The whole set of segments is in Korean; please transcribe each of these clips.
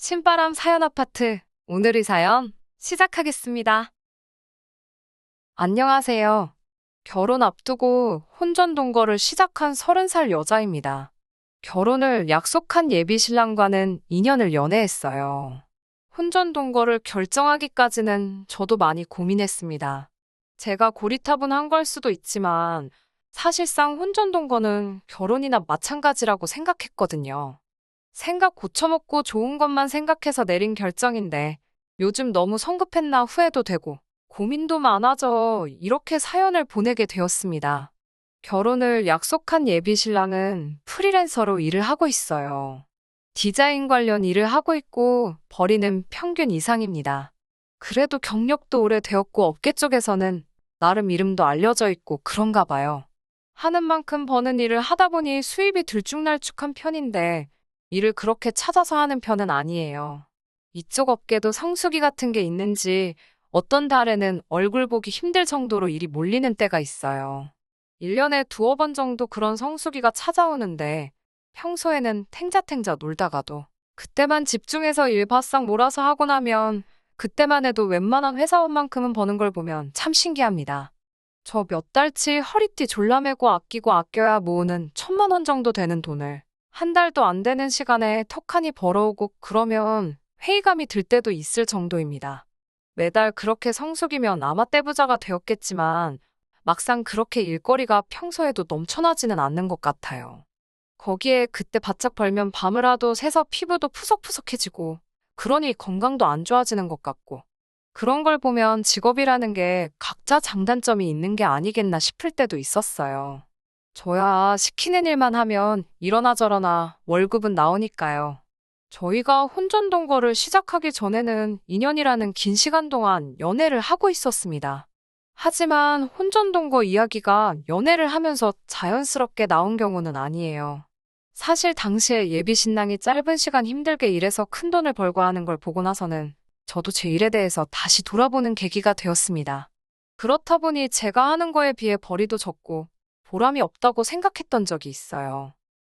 신바람 사연 아파트 오늘의 사연 시작하겠습니다. 안녕하세요. 결혼 앞두고 혼전 동거를 시작한 30살 여자입니다. 결혼을 약속한 예비 신랑과는 2년을 연애했어요. 혼전 동거를 결정하기까지는 저도 많이 고민했습니다. 제가 고리타분한 걸 수도 있지만 사실상 혼전 동거는 결혼이나 마찬가지라고 생각했거든요. 생각 고쳐먹고 좋은 것만 생각해서 내린 결정인데 요즘 너무 성급했나 후회도 되고 고민도 많아져 이렇게 사연을 보내게 되었습니다. 결혼을 약속한 예비 신랑은 프리랜서로 일을 하고 있어요. 디자인 관련 일을 하고 있고 벌이는 평균 이상입니다. 그래도 경력도 오래되었고 업계 쪽에서는 나름 이름도 알려져 있고 그런가 봐요. 하는 만큼 버는 일을 하다 보니 수입이 들쭉날쭉한 편인데 일을 그렇게 찾아서 하는 편은 아니에요. 이쪽 업계도 성수기 같은 게 있는지 어떤 달에는 얼굴 보기 힘들 정도로 일이 몰리는 때가 있어요. 1년에 두어 번 정도 그런 성수기가 찾아오는데 평소에는 탱자탱자 놀다가도 그때만 집중해서 일 바싹 몰아서 하고 나면 그때만 해도 웬만한 회사원만큼은 버는 걸 보면 참 신기합니다. 저 몇 달치 허리띠 졸라매고 아끼고 아껴야 모으는 천만 원 정도 되는 돈을 한 달도 안 되는 시간에 턱하니 벌어오고 그러면 회의감이 들 때도 있을 정도입니다. 매달 그렇게 성숙이면 아마 떼부자가 되었겠지만 막상 그렇게 일거리가 평소에도 넘쳐나지는 않는 것 같아요. 거기에 그때 바짝 벌면 밤을라도 새서 피부도 푸석푸석해지고 그러니 건강도 안 좋아지는 것 같고 그런 걸 보면 직업이라는 게 각자 장단점이 있는 게 아니겠나 싶을 때도 있었어요. 저야 시키는 일만 하면 이러나 저러나 월급은 나오니까요. 저희가 혼전 동거를 시작하기 전에는 2년이라는 긴 시간 동안 연애를 하고 있었습니다. 하지만 혼전 동거 이야기가 연애를 하면서 자연스럽게 나온 경우는 아니에요. 사실 당시에 예비 신랑이 짧은 시간 힘들게 일해서 큰 돈을 벌고 하는 걸 보고 나서는 저도 제 일에 대해서 다시 돌아보는 계기가 되었습니다. 그렇다 보니 제가 하는 거에 비해 벌이도 적고 보람이 없다고 생각했던 적이 있어요.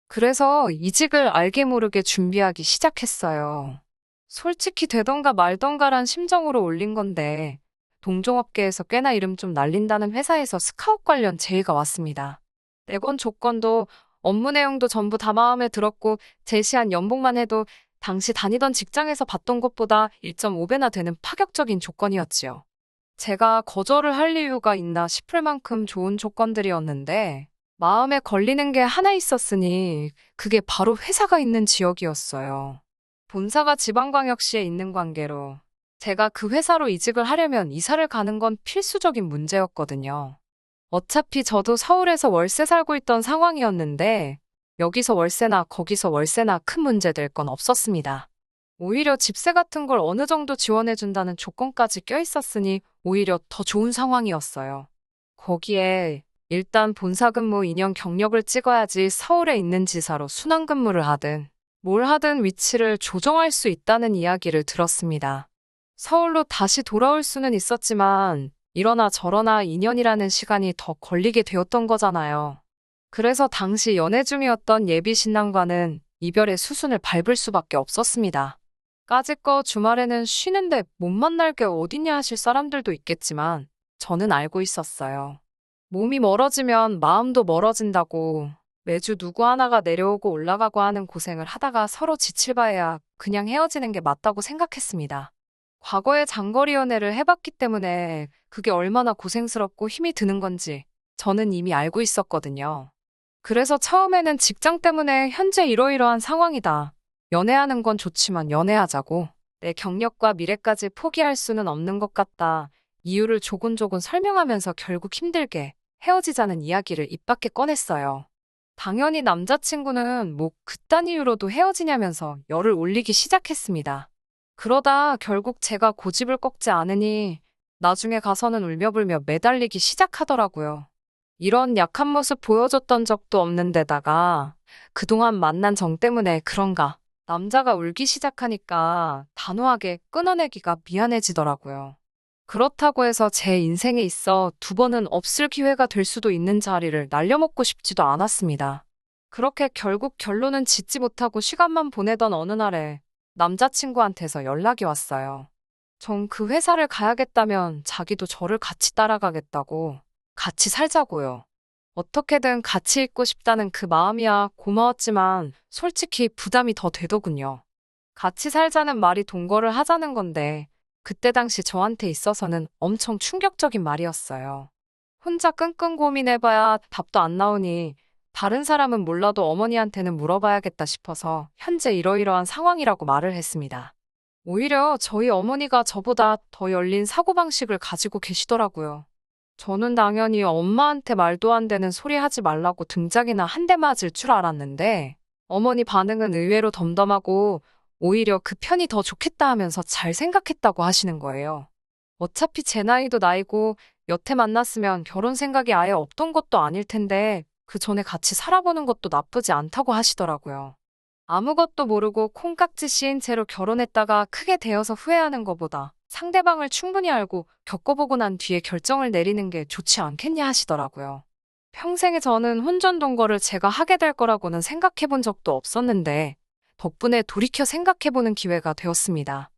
그래서 이직을 알게 모르게 준비하기 시작했어요. 솔직히 되던가 말던가란 심정으로 올린 건데, 동종업계에서 꽤나 이름 좀 날린다는 회사에서 스카웃 관련 제의가 왔습니다. 내건 조건도 업무 내용도 전부 다 마음에 들었고, 제시한 연봉만 해도 당시 다니던 직장에서 받던 것보다 1.5배나 되는 파격적인 조건이었지요. 제가 거절을 할 이유가 있나 싶을 만큼 좋은 조건들이었는데, 마음에 걸리는 게 하나 있었으니, 그게 바로 회사가 있는 지역이었어요. 본사가 지방광역시에 있는 관계로, 제가 그 회사로 이직을 하려면 이사를 가는 건 필수적인 문제였거든요. 어차피 저도 서울에서 월세 살고 있던 상황이었는데, 여기서 월세나 거기서 월세나 큰 문제 될 건 없었습니다. 오히려 집세 같은 걸 어느 정도 지원해준다는 조건까지 껴있었으니 오히려 더 좋은 상황이었어요. 거기에 일단 본사 근무 2년 경력을 찍어야지 서울에 있는 지사로 순환 근무를 하든 뭘 하든 위치를 조정할 수 있다는 이야기를 들었습니다. 서울로 다시 돌아올 수는 있었지만 이러나 저러나 2년이라는 시간이 더 걸리게 되었던 거잖아요. 그래서 당시 연애 중이었던 예비 신랑과는 이별의 수순을 밟을 수밖에 없었습니다. 까짓거 주말에는 쉬는데 못 만날 게 어딨냐 하실 사람들도 있겠지만 저는 알고 있었어요. 몸이 멀어지면 마음도 멀어진다고 매주 누구 하나가 내려오고 올라가고 하는 고생을 하다가 서로 지칠 바에야 그냥 헤어지는 게 맞다고 생각했습니다. 과거에 장거리 연애를 해봤기 때문에 그게 얼마나 고생스럽고 힘이 드는 건지 저는 이미 알고 있었거든요. 그래서 처음에는 직장 때문에 현재 이러이러한 상황이다. 연애하는 건 좋지만 연애하자고. 내 경력과 미래까지 포기할 수는 없는 것 같다. 이유를 조곤조곤 설명하면서 결국 힘들게 헤어지자는 이야기를 입 밖에 꺼냈어요. 당연히 남자친구는 뭐 그딴 이유로도 헤어지냐면서 열을 올리기 시작했습니다. 그러다 결국 제가 고집을 꺾지 않으니 나중에 가서는 울며불며 매달리기 시작하더라고요. 이런 약한 모습 보여줬던 적도 없는데다가 그동안 만난 정 때문에 그런가 남자가 울기 시작하니까 단호하게 끊어내기가 미안해지더라고요. 그렇다고 해서 제 인생에 있어 두 번은 없을 기회가 될 수도 있는 자리를 날려먹고 싶지도 않았습니다. 그렇게 결국 결론은 짓지 못하고 시간만 보내던 어느 날에 남자친구한테서 연락이 왔어요. 전 그 회사를 가야겠다면 자기도 저를 같이 따라가겠다고 같이 살자고요. 어떻게든 같이 있고 싶다는 그 마음이야 고마웠지만 솔직히 부담이 더 되더군요. 같이 살자는 말이 동거를 하자는 건데 그때 당시 저한테 있어서는 엄청 충격적인 말이었어요. 혼자 끙끙 고민해봐야 답도 안 나오니 다른 사람은 몰라도 어머니한테는 물어봐야겠다 싶어서 현재 이러이러한 상황이라고 말을 했습니다. 오히려 저희 어머니가 저보다 더 열린 사고방식을 가지고 계시더라고요. 저는 당연히 엄마한테 말도 안 되는 소리 하지 말라고 등짝이나 한 대 맞을 줄 알았는데 어머니 반응은 의외로 덤덤하고 오히려 그 편이 더 좋겠다 하면서 잘 생각했다고 하시는 거예요. 어차피 제 나이도 나이고 여태 만났으면 결혼 생각이 아예 없던 것도 아닐 텐데 그 전에 같이 살아보는 것도 나쁘지 않다고 하시더라고요. 아무것도 모르고 콩깍지 씌인 채로 결혼했다가 크게 되어서 후회하는 것보다 상대방을 충분히 알고 겪어보고 난 뒤에 결정을 내리는 게 좋지 않겠냐 하시더라고요. 평생에 저는 혼전 동거를 제가 하게 될 거라고는 생각해 본 적도 없었는데 덕분에 돌이켜 생각해 보는 기회가 되었습니다.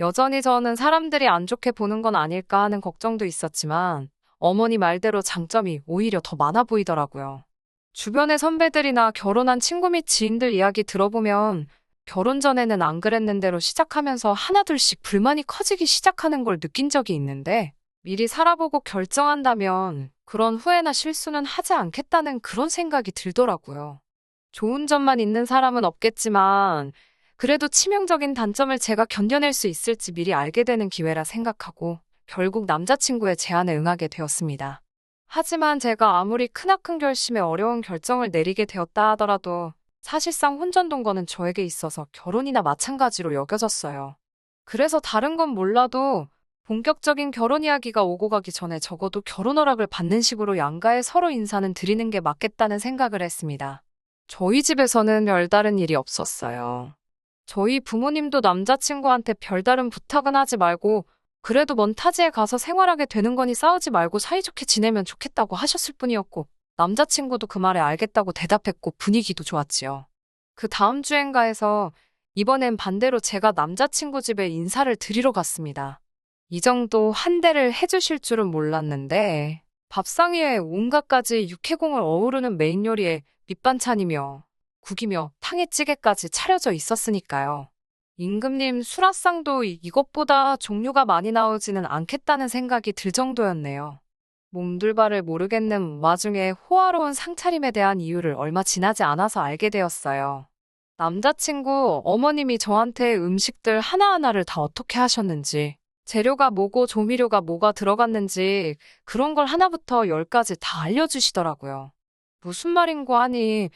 여전히 저는 사람들이 안 좋게 보는 건 아닐까 하는 걱정도 있었지만 어머니 말대로 장점이 오히려 더 많아 보이더라고요. 주변의 선배들이나 결혼한 친구 및 지인들 이야기 들어보면 결혼 전에는 안 그랬는데로 시작하면서 하나둘씩 불만이 커지기 시작하는 걸 느낀 적이 있는데 미리 살아보고 결정한다면 그런 후회나 실수는 하지 않겠다는 그런 생각이 들더라고요. 좋은 점만 있는 사람은 없겠지만 그래도 치명적인 단점을 제가 견뎌낼 수 있을지 미리 알게 되는 기회라 생각하고 결국 남자친구의 제안에 응하게 되었습니다. 하지만 제가 아무리 크나큰 결심에 어려운 결정을 내리게 되었다 하더라도 사실상 혼전동거는 저에게 있어서 결혼이나 마찬가지로 여겨졌어요. 그래서 다른 건 몰라도 본격적인 결혼 이야기가 오고 가기 전에 적어도 결혼 허락을 받는 식으로 양가에 서로 인사는 드리는 게 맞겠다는 생각을 했습니다. 저희 집에서는 별다른 일이 없었어요. 저희 부모님도 남자친구한테 별다른 부탁은 하지 말고 그래도 먼 타지에 가서 생활하게 되는 거니 싸우지 말고 사이좋게 지내면 좋겠다고 하셨을 뿐이었고 남자친구도 그 말에 알겠다고 대답했고 분위기도 좋았지요. 그 다음 주엔가에서 이번엔 반대로 제가 남자친구 집에 인사를 드리러 갔습니다. 이 정도 한 대를 해주실 줄은 몰랐는데 밥상 위에 온갖 가지 육해공을 어우르는 메인 요리에 밑반찬이며 국이며 탕에 찌개까지 차려져 있었으니까요. 임금님 수라상도 이것보다 종류가 많이 나오지는 않겠다는 생각이 들 정도였네요. 몸둘바를 모르겠는 와중에 호화로운 상차림에 대한 이유를 얼마 지나지 않아서 알게 되었어요. 남자친구 어머님이 저한테 음식들 하나하나를 다 어떻게 하셨는지, 재료가 뭐고 조미료가 뭐가 들어갔는지 그런 걸 하나부터 열까지 다 알려주시더라고요. 무슨 말인고 하니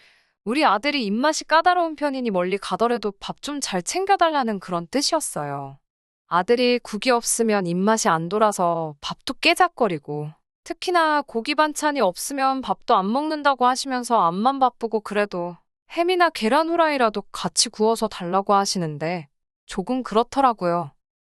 우리 아들이 입맛이 까다로운 편이니 멀리 가더라도 밥 좀 잘 챙겨달라는 그런 뜻이었어요. 아들이 국이 없으면 입맛이 안 돌아서 밥도 깨작거리고 특히나 고기 반찬이 없으면 밥도 안 먹는다고 하시면서 앞만 바쁘고 그래도 햄이나 계란 후라이라도 같이 구워서 달라고 하시는데 조금 그렇더라고요.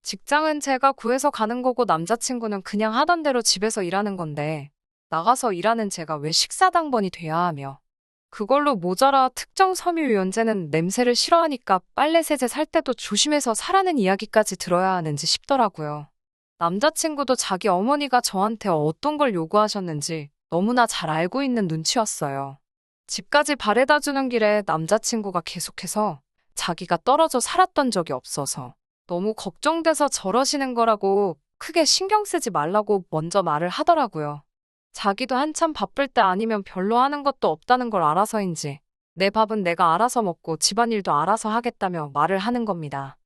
직장은 제가 구해서 가는 거고 남자친구는 그냥 하던 대로 집에서 일하는 건데 나가서 일하는 제가 왜 식사당번이 돼야 하며 그걸로 모자라 특정 섬유유연제는 냄새를 싫어하니까 빨래 세제 살 때도 조심해서 사라는 이야기까지 들어야 하는지 싶더라고요. 남자친구도 자기 어머니가 저한테 어떤 걸 요구하셨는지 너무나 잘 알고 있는 눈치였어요. 집까지 바래다 주는 길에 남자친구가 계속해서 자기가 떨어져 살았던 적이 없어서 너무 걱정돼서 저러시는 거라고 크게 신경 쓰지 말라고 먼저 말을 하더라고요. 자기도 한참 바쁠 때 아니면 별로 하는 것도 없다는 걸 알아서인지 내 밥은 내가 알아서 먹고 집안일도 알아서 하겠다며 말을 하는 겁니다.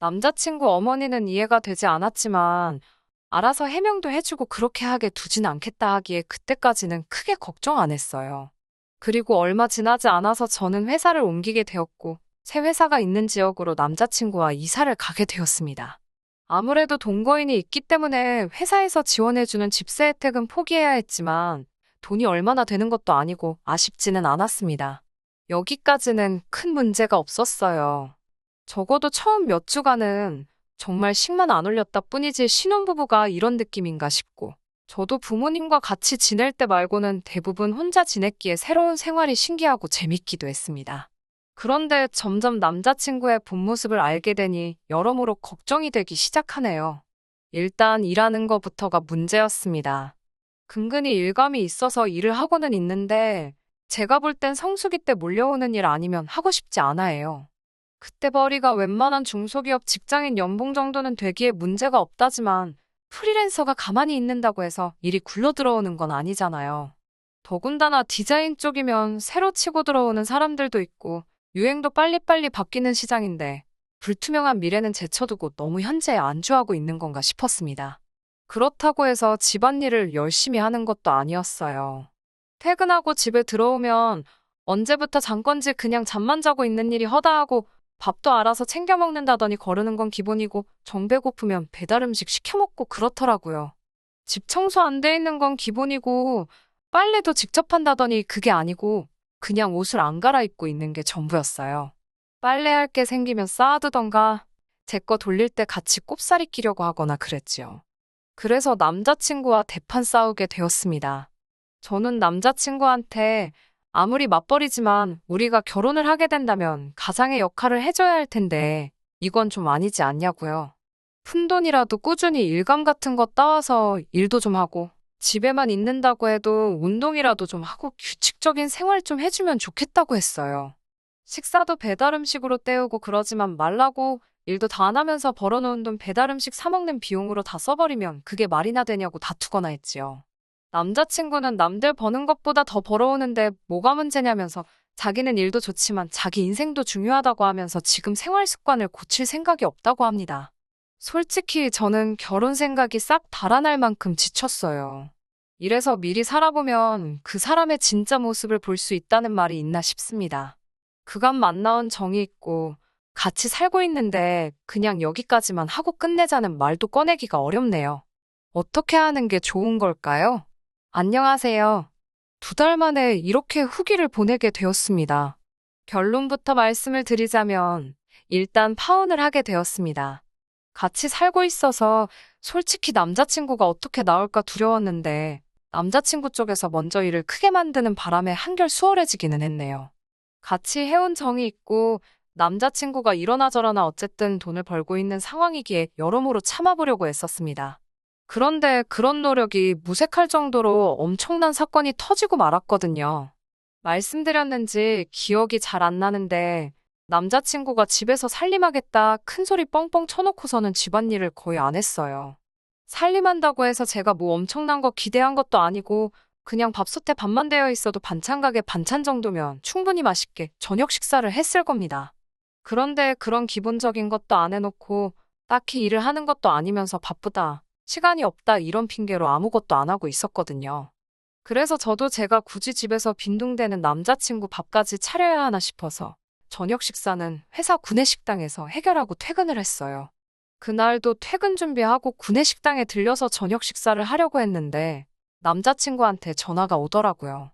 남자친구 어머니는 이해가 되지 않았지만 알아서 해명도 해주고 그렇게 하게 두진 않겠다 하기에 그때까지는 크게 걱정 안 했어요. 그리고 얼마 지나지 않아서 저는 회사를 옮기게 되었고 새 회사가 있는 지역으로 남자친구와 이사를 가게 되었습니다. 아무래도 동거인이 있기 때문에 회사에서 지원해주는 집세 혜택은 포기해야 했지만 돈이 얼마나 되는 것도 아니고 아쉽지는 않았습니다. 여기까지는 큰 문제가 없었어요. 적어도 처음 몇 주간은 정말 식만 안 올렸다 뿐이지 신혼부부가 이런 느낌인가 싶고 저도 부모님과 같이 지낼 때 말고는 대부분 혼자 지냈기에 새로운 생활이 신기하고 재밌기도 했습니다. 그런데 점점 남자친구의 본 모습을 알게 되니 여러모로 걱정이 되기 시작하네요. 일단 일하는 것부터가 문제였습니다. 근근히 일감이 있어서 일을 하고는 있는데 제가 볼 땐 성수기 때 몰려오는 일 아니면 하고 싶지 않아 해요. 그때 벌이가 웬만한 중소기업 직장인 연봉 정도는 되기에 문제가 없다지만 프리랜서가 가만히 있는다고 해서 일이 굴러 들어오는 건 아니잖아요. 더군다나 디자인 쪽이면 새로 치고 들어오는 사람들도 있고 유행도 빨리빨리 바뀌는 시장인데 불투명한 미래는 제쳐두고 너무 현재에 안주하고 있는 건가 싶었습니다. 그렇다고 해서 집안일을 열심히 하는 것도 아니었어요. 퇴근하고 집에 들어오면 언제부터 잠건지 그냥 잠만 자고 있는 일이 허다하고 밥도 알아서 챙겨 먹는다더니 거르는 건 기본이고 정 배 고프면 배달 음식 시켜 먹고 그렇더라고요. 집 청소 안 돼 있는 건 기본이고 빨래도 직접 한다더니 그게 아니고 그냥 옷을 안 갈아입고 있는 게 전부였어요. 빨래할 게 생기면 쌓아두던가 제 거 돌릴 때 같이 꼽사리 끼려고 하거나 그랬지요. 그래서 남자친구와 대판 싸우게 되었습니다. 저는 남자친구한테 아무리 맞벌이지만 우리가 결혼을 하게 된다면 가장의 역할을 해줘야 할 텐데 이건 좀 아니지 않냐고요. 푼돈이라도 꾸준히 일감 같은 거 따와서 일도 좀 하고 집에만 있는다고 해도 운동이라도 좀 하고 규칙적인 생활 좀 해주면 좋겠다고 했어요. 식사도 배달 음식으로 때우고 그러지만 말라고 일도 다 안 하면서 벌어놓은 돈 배달 음식 사먹는 비용으로 다 써버리면 그게 말이나 되냐고 다투거나 했지요. 남자친구는 남들 버는 것보다 더 벌어오는데 뭐가 문제냐면서 자기는 일도 좋지만 자기 인생도 중요하다고 하면서 지금 생활 습관을 고칠 생각이 없다고 합니다. 솔직히 저는 결혼 생각이 싹 달아날 만큼 지쳤어요. 이래서 미리 살아보면 그 사람의 진짜 모습을 볼 수 있다는 말이 있나 싶습니다. 그간 만나온 정이 있고 같이 살고 있는데 그냥 여기까지만 하고 끝내자는 말도 꺼내기가 어렵네요. 어떻게 하는 게 좋은 걸까요? 안녕하세요. 두 달 만에 이렇게 후기를 보내게 되었습니다. 결론부터 말씀을 드리자면 일단 파혼을 하게 되었습니다. 같이 살고 있어서 솔직히 남자친구가 어떻게 나올까 두려웠는데 남자친구 쪽에서 먼저 일을 크게 만드는 바람에 한결 수월해지기는 했네요. 같이 해온 정이 있고 남자친구가 이러나 저러나 어쨌든 돈을 벌고 있는 상황이기에 여러모로 참아보려고 애썼습니다. 그런데 그런 노력이 무색할 정도로 엄청난 사건이 터지고 말았거든요. 말씀드렸는지 기억이 잘 안 나는데 남자친구가 집에서 살림하겠다 큰 소리 뻥뻥 쳐놓고서는 집안일을 거의 안 했어요. 살림한다고 해서 제가 뭐 엄청난 거 기대한 것도 아니고 그냥 밥솥에 밥만 되어 있어도 반찬 가게 반찬 정도면 충분히 맛있게 저녁 식사를 했을 겁니다. 그런데 그런 기본적인 것도 안 해놓고 딱히 일을 하는 것도 아니면서 바쁘다, 시간이 없다 이런 핑계로 아무것도 안 하고 있었거든요. 그래서 저도 제가 굳이 집에서 빈둥대는 남자친구 밥까지 차려야 하나 싶어서 저녁 식사는 회사 구내식당에서 해결하고 퇴근을 했어요. 그날도 퇴근 준비하고 구내식당에 들려서 저녁 식사를 하려고 했는데 남자친구한테 전화가 오더라고요.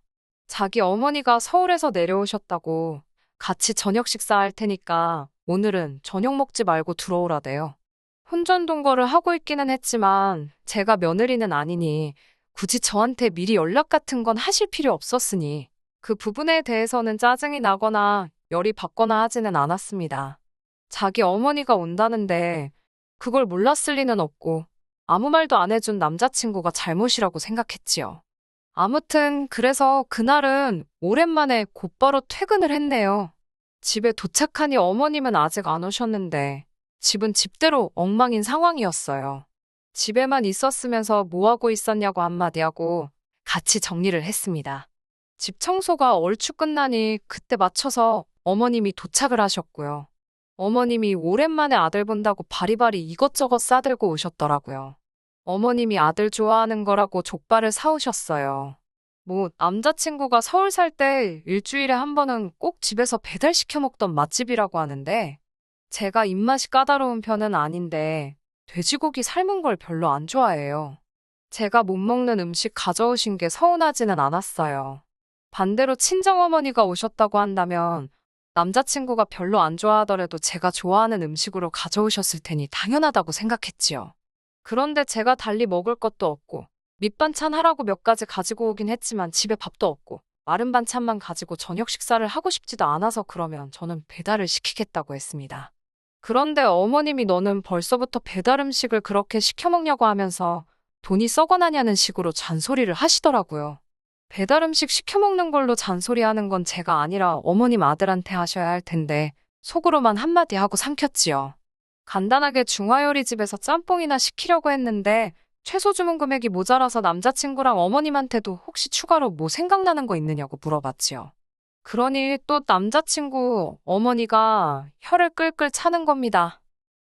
자기 어머니가 서울에서 내려오셨다고 같이 저녁 식사할 테니까 오늘은 저녁 먹지 말고 들어오라대요. 혼전 동거를 하고 있기는 했지만 제가 며느리는 아니니 굳이 저한테 미리 연락 같은 건 하실 필요 없었으니 그 부분에 대해서는 짜증이 나거나 열이 받거나 하지는 않았습니다. 자기 어머니가 온다는데 그걸 몰랐을 리는 없고 아무 말도 안 해준 남자친구가 잘못이라고 생각했지요. 아무튼 그래서 그날은 오랜만에 곧바로 퇴근을 했네요. 집에 도착하니 어머님은 아직 안 오셨는데 집은 집대로 엉망인 상황이었어요. 집에만 있었으면서 뭐하고 있었냐고 한마디 하고 같이 정리를 했습니다. 집 청소가 얼추 끝나니 그때 맞춰서 어머님이 도착을 하셨고요. 어머님이 오랜만에 아들 본다고 바리바리 이것저것 싸들고 오셨더라고요. 어머님이 아들 좋아하는 거라고 족발을 사오셨어요. 뭐, 남자친구가 서울 살 때 일주일에 한 번은 꼭 집에서 배달시켜 먹던 맛집이라고 하는데, 제가 입맛이 까다로운 편은 아닌데, 돼지고기 삶은 걸 별로 안 좋아해요. 제가 못 먹는 음식 가져오신 게 서운하지는 않았어요. 반대로 친정어머니가 오셨다고 한다면 남자친구가 별로 안 좋아하더라도 제가 좋아하는 음식으로 가져오셨을 테니 당연하다고 생각했지요. 그런데 제가 달리 먹을 것도 없고 밑반찬 하라고 몇 가지 가지고 오긴 했지만 집에 밥도 없고 마른 반찬만 가지고 저녁 식사를 하고 싶지도 않아서 그러면 저는 배달을 시키겠다고 했습니다. 그런데 어머님이 너는 벌써부터 배달 음식을 그렇게 시켜 먹냐고 하면서 돈이 썩어나냐는 식으로 잔소리를 하시더라고요. 배달 음식 시켜 먹는 걸로 잔소리하는 건 제가 아니라 어머님 아들한테 하셔야 할 텐데 속으로만 한마디 하고 삼켰지요. 간단하게 중화요리 집에서 짬뽕이나 시키려고 했는데 최소 주문 금액이 모자라서 남자친구랑 어머님한테도 혹시 추가로 뭐 생각나는 거 있느냐고 물어봤지요. 그러니 또 남자친구 어머니가 혀를 끌끌 차는 겁니다.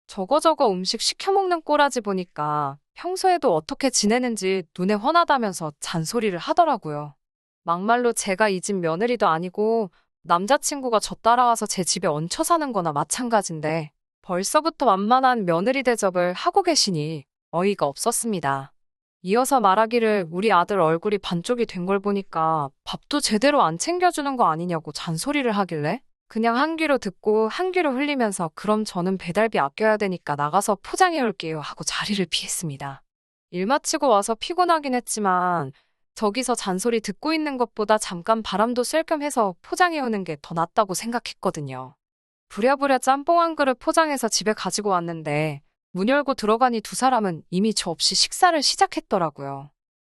저거저거 음식 시켜 먹는 꼬라지 보니까 평소에도 어떻게 지내는지 눈에 훤하다면서 잔소리를 하더라고요. 막말로 제가 이 집 며느리도 아니고 남자친구가 저 따라와서 제 집에 얹혀 사는 거나 마찬가지인데 벌써부터 완만한 며느리 대접을 하고 계시니 어이가 없었습니다. 이어서 말하기를 우리 아들 얼굴이 반쪽이 된 걸 보니까 밥도 제대로 안 챙겨주는 거 아니냐고 잔소리를 하길래 그냥 한 귀로 듣고 한 귀로 흘리면서 그럼 저는 배달비 아껴야 되니까 나가서 포장해 올게요 하고 자리를 피했습니다. 일 마치고 와서 피곤하긴 했지만 저기서 잔소리 듣고 있는 것보다 잠깐 바람도 쐴 겸 해서 포장해 오는 게 더 낫다고 생각했거든요. 부랴부랴 짬뽕 한 그릇 포장해서 집에 가지고 왔는데 문 열고 들어가니 두 사람은 이미 저 없이 식사를 시작했더라고요.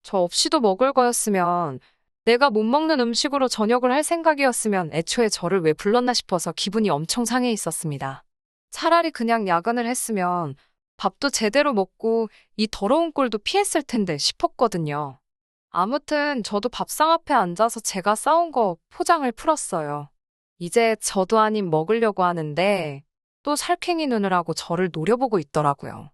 저 없이도 먹을 거였으면 내가 못 먹는 음식으로 저녁을 할 생각이었으면 애초에 저를 왜 불렀나 싶어서 기분이 엄청 상해 있었습니다. 차라리 그냥 야근을 했으면 밥도 제대로 먹고 이 더러운 꼴도 피했을 텐데 싶었거든요. 아무튼 저도 밥상 앞에 앉아서 제가 싸운 거 포장을 풀었어요. 이제 저도 아님 먹으려고 하는데 또 살쾡이 하고 저를 노려보고 있더라고요.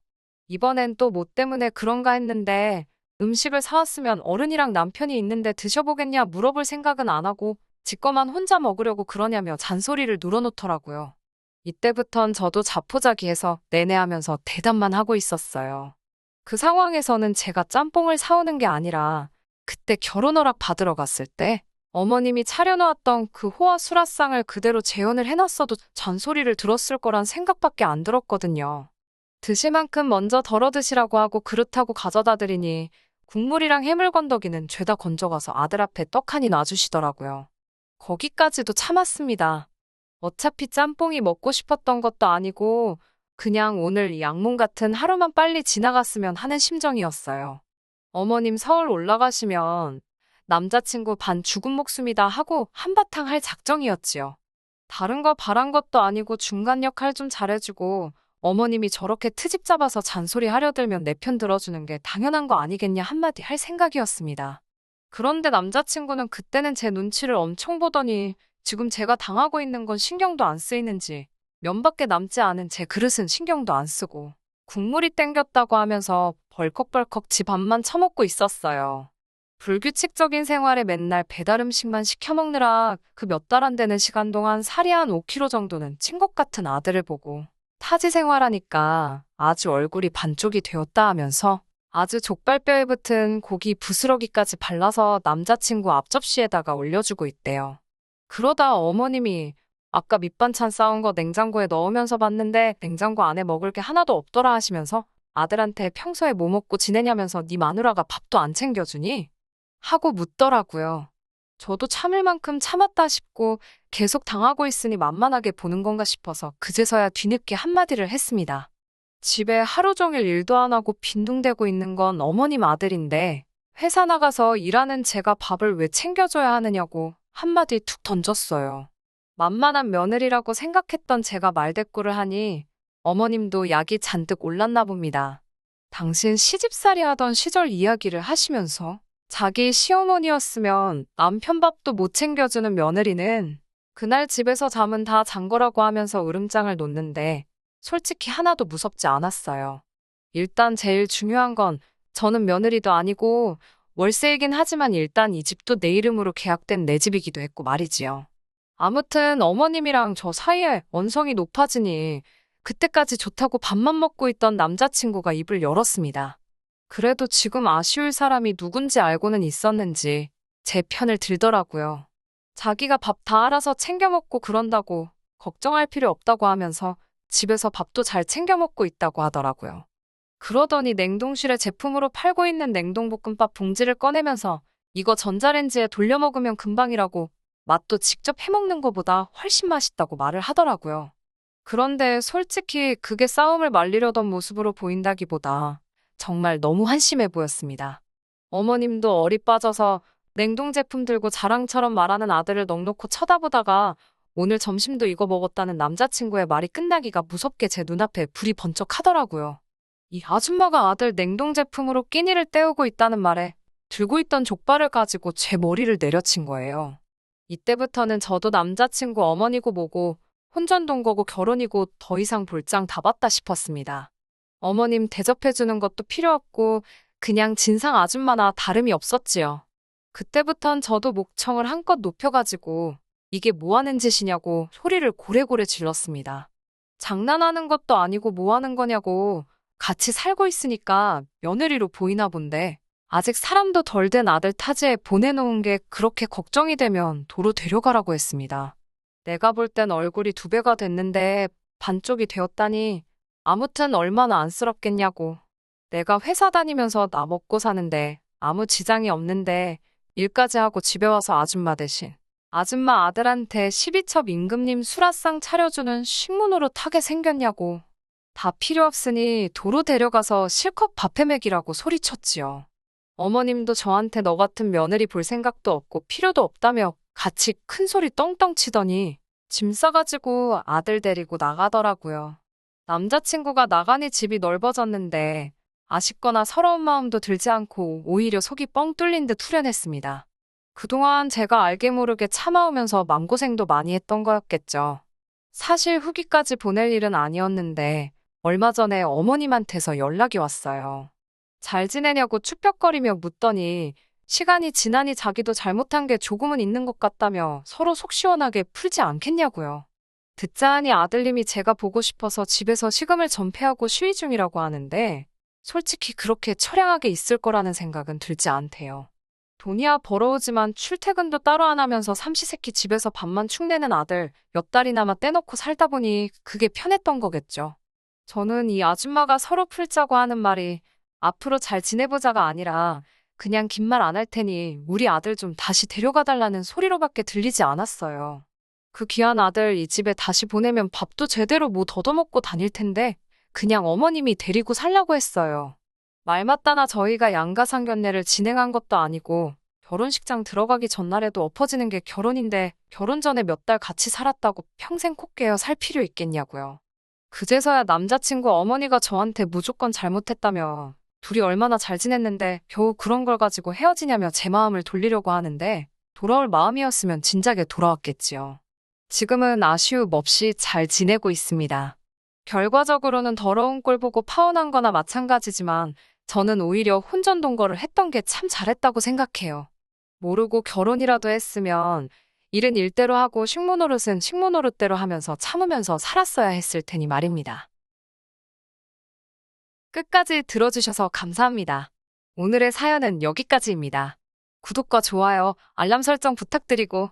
이번엔 또 뭐 때문에 그런가 했는데 음식을 사왔으면 어른이랑 남편이 있는데 드셔보겠냐 물어볼 생각은 안 하고 지꺼만 혼자 먹으려고 그러냐며 잔소리를 눌어놓더라고요. 이때부턴 저도 자포자기해서 내내 하면서 대답만 하고 있었어요. 그 상황에서는 제가 짬뽕을 사오는 게 아니라 그때 결혼 허락 받으러 갔을 때 어머님이 차려놓았던 그 호화 수라상을 그대로 재현을 해놨어도 잔소리를 들었을 거란 생각밖에 안 들었거든요. 드실 만큼 먼저 덜어 드시라고 하고 그릇하고 가져다 드리니 국물이랑 해물 건더기는 죄다 건져가서 아들 앞에 떡하니 놔주시더라고요. 거기까지도 참았습니다. 어차피 짬뽕이 먹고 싶었던 것도 아니고 그냥 오늘 이 악몽 같은 하루만 빨리 지나갔으면 하는 심정이었어요. 어머님 서울 올라가시면 남자친구 반 죽은 목숨이다 하고 한바탕 할 작정이었지요. 다른 거 바란 것도 아니고 중간 역할 좀 잘해주고 어머님이 저렇게 트집 잡아서 잔소리 하려 들면 내 편 들어주는 게 당연한 거 아니겠냐 한마디 할 생각이었습니다. 그런데 남자친구는 그때는 제 눈치를 엄청 보더니 지금 제가 당하고 있는 건 신경도 안 쓰이는지 면밖에 남지 않은 제 그릇은 신경도 안 쓰고 국물이 땡겼다고 하면서 벌컥벌컥 집 앞만 처먹고 있었어요. 불규칙적인 생활에 맨날 배달 음식만 시켜 먹느라 그 몇 달 안 되는 시간 동안 살이 한 5kg 정도는 찐것 같은 아들을 보고 타지 생활하니까 아주 얼굴이 반쪽이 되었다 하면서 아주 족발뼈에 붙은 고기 부스러기까지 발라서 남자친구 앞접시에다가 올려주고 있대요. 그러다 어머님이 아까 밑반찬 싸운 거 냉장고에 넣으면서 봤는데 냉장고 안에 먹을 게 하나도 없더라 하시면서 아들한테 평소에 뭐 먹고 지내냐면서 네 마누라가 밥도 안 챙겨주니? 하고 묻더라고요. 저도 참을 만큼 참았다 싶고 계속 당하고 있으니 만만하게 보는 건가 싶어서 그제서야 뒤늦게 한마디를 했습니다. 집에 하루 종일 일도 안 하고 빈둥대고 있는 건 어머님 아들인데 회사 나가서 일하는 제가 밥을 왜 챙겨줘야 하느냐고 한마디 툭 던졌어요. 만만한 며느리라고 생각했던 제가 말대꾸를 하니 어머님도 약이 잔뜩 올랐나 봅니다. 당신 시집살이 하던 시절 이야기를 하시면서 자기 시어머니였으면 남편 밥도 못 챙겨주는 며느리는 그날 집에서 잠은 다 잔 거라고 하면서 으름장을 놓는데 솔직히 하나도 무섭지 않았어요. 일단 제일 중요한 건 저는 며느리도 아니고 월세이긴 하지만 일단 이 집도 내 이름으로 계약된 내 집이기도 했고 말이지요. 아무튼 어머님이랑 저 사이에 원성이 높아지니 그때까지 좋다고 밥만 먹고 있던 남자친구가 입을 열었습니다. 그래도 지금 아쉬울 사람이 누군지 알고는 있었는지 제 편을 들더라고요. 자기가 밥 다 알아서 챙겨 먹고 그런다고 걱정할 필요 없다고 하면서 집에서 밥도 잘 챙겨 먹고 있다고 하더라고요. 그러더니 냉동실에 제품으로 팔고 있는 냉동볶음밥 봉지를 꺼내면서 이거 전자레인지에 돌려 먹으면 금방이라고 맛도 직접 해먹는 것보다 훨씬 맛있다고 말을 하더라고요. 그런데 솔직히 그게 싸움을 말리려던 모습으로 보인다기보다 정말 너무 한심해 보였습니다. 어머님도 어리 빠져서 냉동 제품 들고 자랑처럼 말하는 아들을 넋놓고 쳐다보다가 오늘 점심도 이거 먹었다는 남자친구의 말이 끝나기가 무섭게 제 눈앞에 불이 번쩍 하더라고요. 이 아줌마가 아들 냉동 제품으로 끼니를 때우고 있다는 말에 들고 있던 족발을 가지고 제 머리를 내려친 거예요. 이때부터는 저도 남자친구 어머니고 뭐고 혼전동 거고 결혼이고 더 이상 볼장 다 봤다 싶었습니다. 어머님 대접해주는 것도 필요 없고 그냥 진상 아줌마나 다름이 없었지요. 그때부턴 저도 목청을 한껏 높여가지고 이게 뭐 하는 짓이냐고 소리를 고래고래 질렀습니다. 장난하는 것도 아니고 뭐 하는 거냐고 같이 살고 있으니까 며느리로 보이나 본데 아직 사람도 덜 된 아들 타지에 보내놓은 게 그렇게 걱정이 되면 도로 데려가라고 했습니다. 내가 볼 땐 얼굴이 두 배가 됐는데 반쪽이 되었다니 아무튼 얼마나 안쓰럽겠냐고. 내가 회사 다니면서 나 먹고 사는데 아무 지장이 없는데 일까지 하고 집에 와서 아줌마 대신 아줌마 아들한테 12첩 임금님 수라상 차려주는 식문으로 타게 생겼냐고. 다 필요 없으니 도로 데려가서 실컷 밥해 먹이라고 소리쳤지요. 어머님도 저한테 너 같은 며느리 볼 생각도 없고 필요도 없다며 같이 큰 소리 떵떵 치더니 짐 싸가지고 아들 데리고 나가더라고요. 남자친구가 나가니 집이 넓어졌는데 아쉽거나 서러운 마음도 들지 않고 오히려 속이 뻥 뚫린 듯 후련했습니다. 그동안 제가 알게 모르게 참아오면서 맘고생도 많이 했던 거였겠죠. 사실 후기까지 보낼 일은 아니었는데 얼마 전에 어머님한테서 연락이 왔어요. 잘 지내냐고 축벽거리며 묻더니 시간이 지나니 자기도 잘못한 게 조금은 있는 것 같다며 서로 속 시원하게 풀지 않겠냐고요. 듣자 하니 아들님이 제가 보고 싶어서 집에서 식음을 전폐하고 쉬위 중이라고 하는데 솔직히 그렇게 처량하게 있을 거라는 생각은 들지 않대요. 돈이야 벌어오지만 출퇴근도 따로 안 하면서 삼시세끼 집에서 밥만 축내는 아들 몇 달이나마 떼놓고 살다 보니 그게 편했던 거겠죠. 저는 이 아줌마가 서로 풀자고 하는 말이 앞으로 잘 지내보자가 아니라 그냥 긴 말 안 할 테니 우리 아들 좀 다시 데려가 달라는 소리로밖에 들리지 않았어요. 그 귀한 아들 이 집에 다시 보내면 밥도 제대로 못 얻어먹고 다닐 텐데 그냥 어머님이 데리고 살라고 했어요. 말 맞다나 저희가 양가상견례를 진행한 것도 아니고 결혼식장 들어가기 전날에도 엎어지는 게 결혼인데 결혼 전에 몇 달 같이 살았다고 평생 코 깨어 살 필요 있겠냐고요. 그제서야 남자친구 어머니가 저한테 무조건 잘못했다며 둘이 얼마나 잘 지냈는데 겨우 그런 걸 가지고 헤어지냐며 제 마음을 돌리려고 하는데 돌아올 마음이었으면 진작에 돌아왔겠지요. 지금은 아쉬움 없이 잘 지내고 있습니다. 결과적으로는 더러운 꼴 보고 파혼한 거나 마찬가지지만 저는 오히려 혼전 동거를 했던 게 참 잘했다고 생각해요. 모르고 결혼이라도 했으면 일은 일대로 하고 식모노릇은 식모노릇대로 하면서 참으면서 살았어야 했을 테니 말입니다. 끝까지 들어주셔서 감사합니다. 오늘의 사연은 여기까지입니다. 구독과 좋아요, 알람 설정 부탁드리고